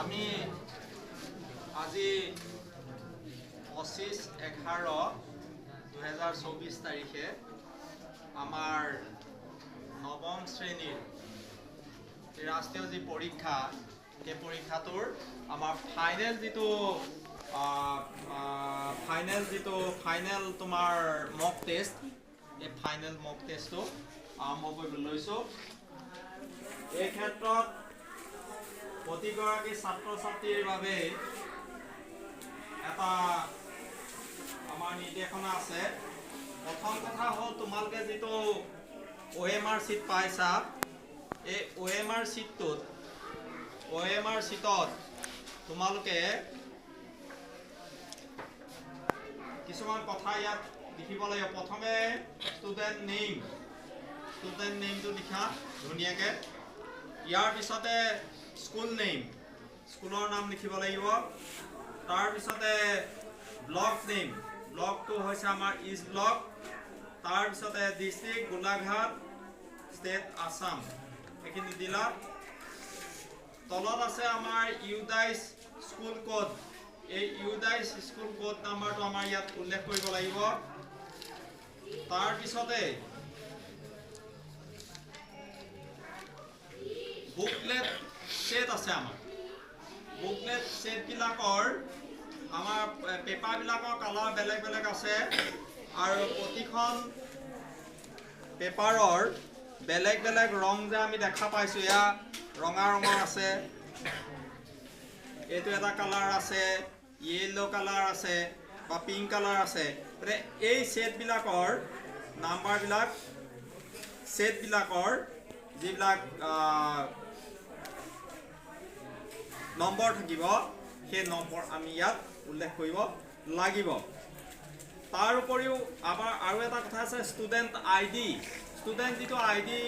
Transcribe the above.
আমি আজি পঁচিছ এঘাৰ দুহেজাৰ চৌবিছ তাৰিখে আমাৰ নৱম শ্ৰেণীৰ ৰাষ্ট্ৰীয় যি পৰীক্ষা, সেই পৰীক্ষাটোৰ আমাৰ ফাইনেল যিটো ফাইনেল যিটো ফাইনেল তোমাৰ মক টেষ্ট এই ফাইনেল মক টেষ্টটো আৰম্ভ কৰিবলৈ লৈছোঁ। এই ক্ষেত্ৰত প্ৰতিগৰাকী ছাত্ৰ ছাত্ৰীৰ বাবে এটা আমাৰ নিৰ্দেশনা আছে। প্ৰথম কথা হ'ল তোমালোকে যিটো অ' এম আৰ চিট পাইছা, এই অ' এম আৰ চিটটোত অ' এম আৰ চিটত তোমালোকে কিছুমান কথা ইয়াত লিখিব লাগিব। প্ৰথমে ষ্টুডেণ্ট নেইম ষ্টুডেণ্ট নেইমটো লিখা ধুনীয়াকৈ। ইয়াৰ পিছতে স্কুল নেইম স্কুলৰ নাম লিখিব লাগিব। তাৰপিছতে ব্লক নেইম ব্লকটো হৈছে আমাৰ ইষ্ট ব্লক তাৰপিছতে ডিষ্ট্ৰিক্ট গোলাঘাট ষ্টেট আছাম এইখিনি দিলা। তলত আছে আমাৰ ইউডাইচ স্কুল কোড এই ইউডাইচ স্কুল কোড নাম্বাৰটো আমাৰ ইয়াত উল্লেখ কৰিব লাগিব। তাৰপিছতে আছে আমাৰ বুকলেট ছেটবিলাকৰ আমাৰ পেপাৰবিলাকৰ কালাৰ বেলেগ বেলেগ আছে। আৰু প্ৰতিখন পেপাৰৰ বেলেগ বেলেগ ৰং যে আমি দেখা পাইছোঁ, এয়া ৰঙা ৰঙৰ আছে। এইটো এটা কালাৰ আছে য়েল্ল' কালাৰ আছে বা পিংক কালাৰ আছে। গতিকে এই ছেটবিলাকৰ নাম্বাৰবিলাক ছেটবিলাকৰ যিবিলাক নম্বৰ থাকিব। সেই নম্বৰ আমি ইয়াত উল্লেখ কৰিব লাগিব। তাৰ উপৰিও আমাৰ আৰু এটা কথা আছে ষ্টুডেণ্ট আই ডি ষ্টুডেণ্ট যিটো আই ডি